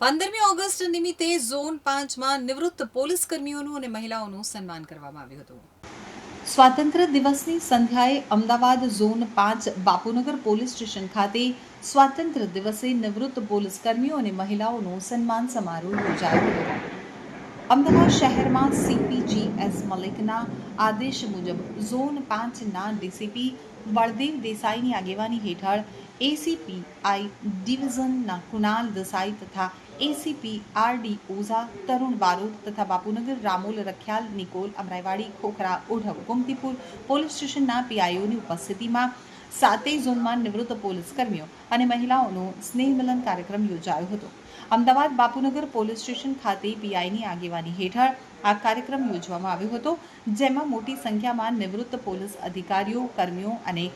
પંદરમી ઓગસ્ટ નિમિત્તે ઝોન પાંચમાં નિવૃત્ત પોલીસ કર્મીઓનું અને મહિલાઓનું સન્માન કરવામાં આવ્યું હતું. સ્વાતંત્ર્ય દિવસની સંધ્યાએ અમદાવાદ ઝોન પાંચ બાપુનગર પોલીસ સ્ટેશન ખાતે સ્વાતંત્ર્ય દિવસે નિવૃત્ત પોલીસ કર્મીઓ અને મહિલાઓનો સન્માન સમારોહ યોજાયો હતો. અમદાવાદ શહેરમાં સીપીજી એસ મલિકના આદેશ મુજબ ઝોન પાંચના ડીસીપી બળદેવ દેસાઈની આગેવાની હેઠળ એસીપી આઈ ડિવિઝનના કુનાલ દસાઈ તથા ACP R D Ojha, Tarun Barot તથા બાપુનગર, રામોલ રખિયાલ, નિકોલ અમરાઈવાડી, ખોખરા, ઓઢવ, ગોમતીપુર પોલીસ સ્ટેશનના પીઆઈઓની ઉપસ્થિતિમાં સાતેય ઝોનમાં નિવૃત્ત પોલીસ કર્મીઓ અને મહિલાઓનો સ્નેહમિલન કાર્યક્રમ યોજાયો હતો. અમદાવાદ બાપુનગર પોલીસ સ્ટેશન ખાતે પીઆઈની આગેવાની હેઠળ આ કાર્યક્રમ યોજવામાં આવ્યો હતો, જેમાં મોટી સંખ્યામાં નિવૃત્ત પોલીસ અધિકારીઓ, કર્મીઓ અને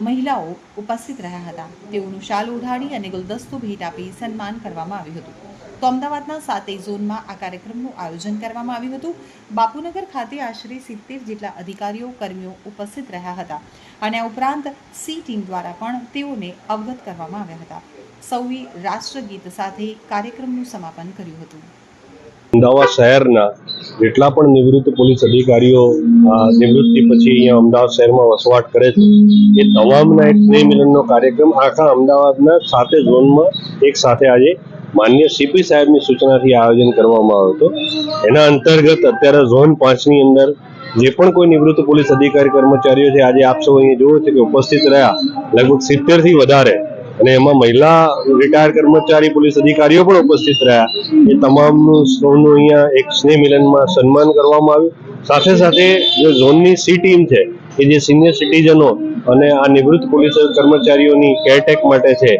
મહિલાઓ ઉપસ્થિત રહ્યા હતા. તેઓનું શાલ ઉઢાડી અને ગુલદસ્તો ભેટ આપી સન્માન કરવામાં આવ્યું હતું. તો અમદાવાદના સાતેય ઝોનમાં આ કાર્યક્રમનું આયોજન કરવામાં આવ્યું હતું. બાપુનગર ખાતે આશરે સિત્તેર જેટલા અધિકારીઓ, કર્મીઓ ઉપસ્થિત રહ્યા હતા અને આ ઉપરાંત સી ટીમ દ્વારા પણ તેઓને અવગત કરવામાં આવ્યા હતા. સૌએ રાષ્ટ્રગીત સાથે કાર્યક્રમનું સમાપન કર્યું હતું. અમદાવાદ શહેરના જેટલા પણ નિવૃત્ત પોલીસ અધિકારીઓ નિવૃત્તિ પછી અહીંયા અમદાવાદ શહેરમાં વસવાટ કરે છે, એ તમામના એક સ્નેહ મિલનનો કાર્યક્રમ આખા અમદાવાદના સાતે ઝોનમાં એક સાથે આજે માન્ય સીપી સાહેબની સૂચનાથી આયોજન કરવામાં આવ્યું હતું. એના અંતર્ગત અત્યારે ઝોન પાંચની અંદર જે પણ કોઈ નિવૃત્ત પોલીસ અધિકારી કર્મચારીઓ છે, આજે આપ સૌ અહીંયા જુઓ છો કે ઉપસ્થિત રહ્યા. લગભગ સિત્તેરથી વધારે અને એમાં મહિલા રિટાયર કર્મચારી પોલીસ અધિકારીઓ પણ ઉપસ્થિત રહ્યા. એ તમામનું સૌનું અહીંયા એક સ્નેહ મિલનમાં સન્માન કરવામાં આવ્યું. સાથે સાથે જે ઝોનની સી ટીમ છે કે જે સિનિયર સિટીઝનો અને આ નિવૃત્ત પોલીસ કર્મચારીઓની કેરટેક માટે છે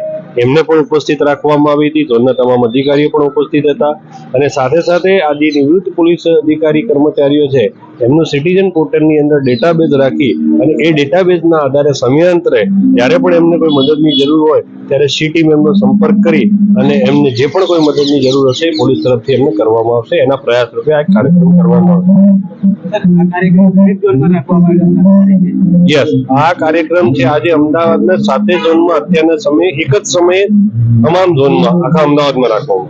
એમને પણ ઉપસ્થિત રાખવામાં આવી હતી ઝોનના તમામ અધિકારીઓ પણ ઉપસ્થિત હતા અને સાથે સાથે આ જે નિવૃત્ત પોલીસ અધિકારી કર્મચારીઓ છે એમનું સિટીઝન પોર્ટલની અંદર ડેટાબેઝ રાખી અને એ ડેટાબેઝના આધારે સમયાંતરે જ્યારે પણ એમને કોઈ મદદની જરૂર હોય ત્યારે સી ટીમ એમનો સંપર્ક કરી અને એમને જે પણ કોઈ મદદની જરૂર હશે પોલીસ તરફથી એમને કરવામાં આવશે. એના પ્રયાસ રૂપે આ કાર્યક્રમ કરવામાં આવશે. યસ આ કાર્યક્રમ છે આજે અમદાવાદના સાતે ઝોનમાં અત્યારના સમયે એક જ સમયે તમામ ઝોનમાં આખા અમદાવાદમાં રાખવામાં.